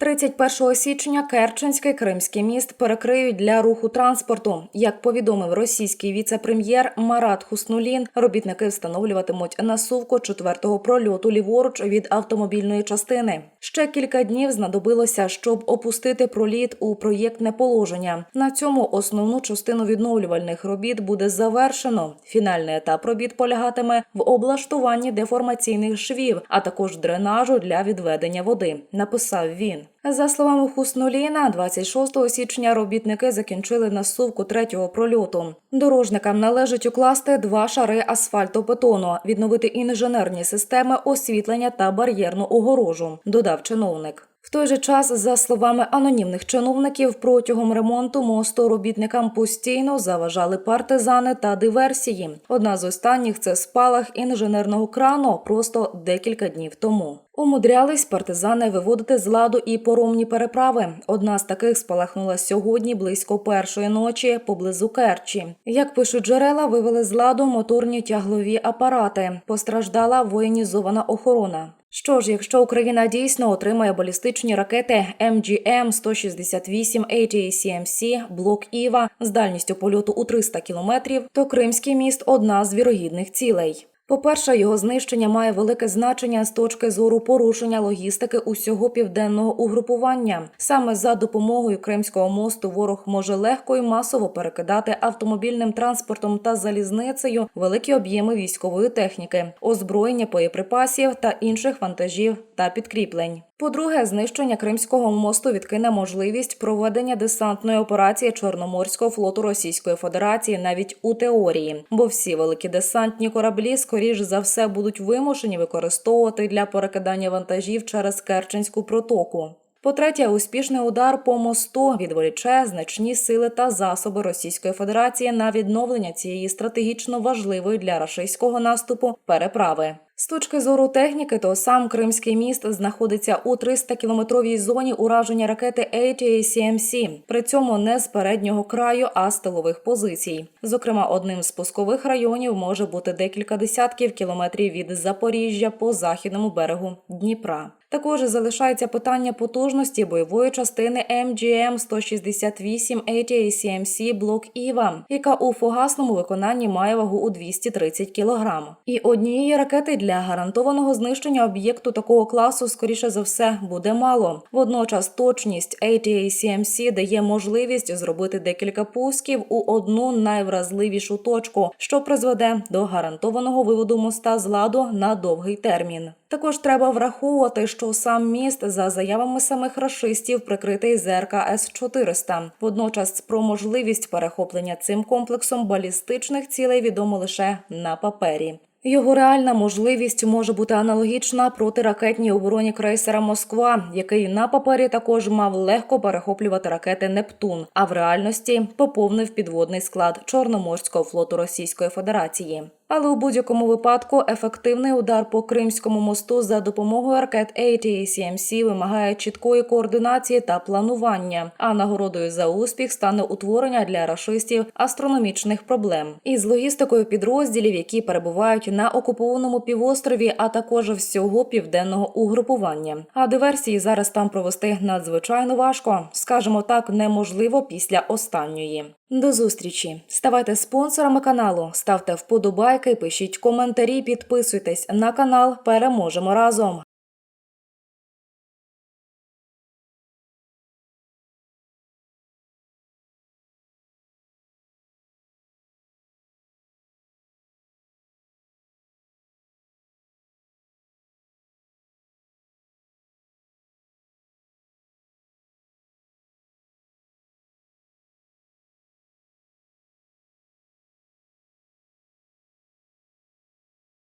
31 січня Керченський Кримський міст перекриють для руху транспорту. Як повідомив російський віце-прем'єр Марат Хуснулін, робітники встановлюватимуть насувку четвертого прольоту ліворуч від автомобільної частини. Ще кілька днів знадобилося, щоб опустити проліт у проєктне положення. На цьому основну частину відновлювальних робіт буде завершено. Фінальний етап робіт полягатиме в облаштуванні деформаційних швів, а також дренажу для відведення води. Написав він. За словами Хуснуліна, 26 січня робітники закінчили насувку третього прольоту. Дорожникам належить укласти два шари асфальтобетону, відновити інженерні системи освітлення та бар'єрну огорожу, додав чиновник. В той же час, за словами анонімних чиновників, протягом ремонту мосту робітникам постійно заважали партизани та диверсії. Одна з останніх це спалах інженерного крану просто декілька днів тому. Умудрялись партизани виводити з ладу і поромні переправи. Одна з таких спалахнула сьогодні близько першої ночі поблизу Керчі. Як пишуть джерела, вивели з ладу моторні тяглові апарати. Постраждала воєнізована охорона. Що ж, якщо Україна дійсно отримає балістичні ракети MGM 168 ATACMC блок Іва з дальністю польоту у 300 кілометрів, то Кримський міст одна з вірогідних цілей. По-перше, його знищення має велике значення з точки зору порушення логістики усього південного угрупування. Саме за допомогою Кримського мосту ворог може легко і масово перекидати автомобільним транспортом та залізницею великі об'єми військової техніки, озброєння боєприпасів та інших вантажів та підкріплень. По-друге, знищення Кримського мосту відкине можливість проведення десантної операції Чорноморського флоту Російської Федерації навіть у теорії, бо всі великі десантні кораблі, скоріш за все, будуть вимушені використовувати для перекидання вантажів через Керченську протоку. По-третє, успішний удар по мосту відволіче значні сили та засоби Російської Федерації на відновлення цієї стратегічно важливої для рашистського наступу переправи. З точки зору техніки, то сам Кримський міст знаходиться у 300-кілометровій зоні ураження ракети ATACMC, при цьому не з переднього краю, а з тилових позицій. Зокрема, одним з пускових районів може бути декілька десятків кілометрів від Запоріжжя по західному берегу Дніпра. Також залишається питання потужності бойової частини MGM 168 ATACMC блок Іва, яка у фугасному виконанні має вагу у 230 кг. І однієї ракети для гарантованого знищення об'єкту такого класу, скоріше за все, буде мало. Водночас точність ATACMC дає можливість зробити декілька пусків у одну найвразливішу точку, що призведе до гарантованого виводу моста з ладу на довгий термін. Також треба враховувати, що сам міст, за заявами самих рашистів, прикритий ЗРК С-400. Водночас про можливість перехоплення цим комплексом балістичних цілей відомо лише на папері. Його реальна можливість може бути аналогічна протиракетній обороні крейсера Москва, який на папері також мав легко перехоплювати ракети Нептун, а в реальності поповнив підводний склад Чорноморського флоту Російської Федерації. Але у будь-якому випадку ефективний удар по Кримському мосту за допомогою ракет ATACMC вимагає чіткої координації та планування. А нагородою за успіх стане утворення для рашистів астрономічних проблем із логістикою підрозділів, які перебувають на окупованому півострові, а також всього південного угрупування. А диверсії зараз там провести надзвичайно важко, скажімо так, неможливо після останньої. До зустрічі. Ставайте спонсорами каналу, ставте вподобайки, пишіть коментарі, підписуйтесь на канал. Переможемо разом.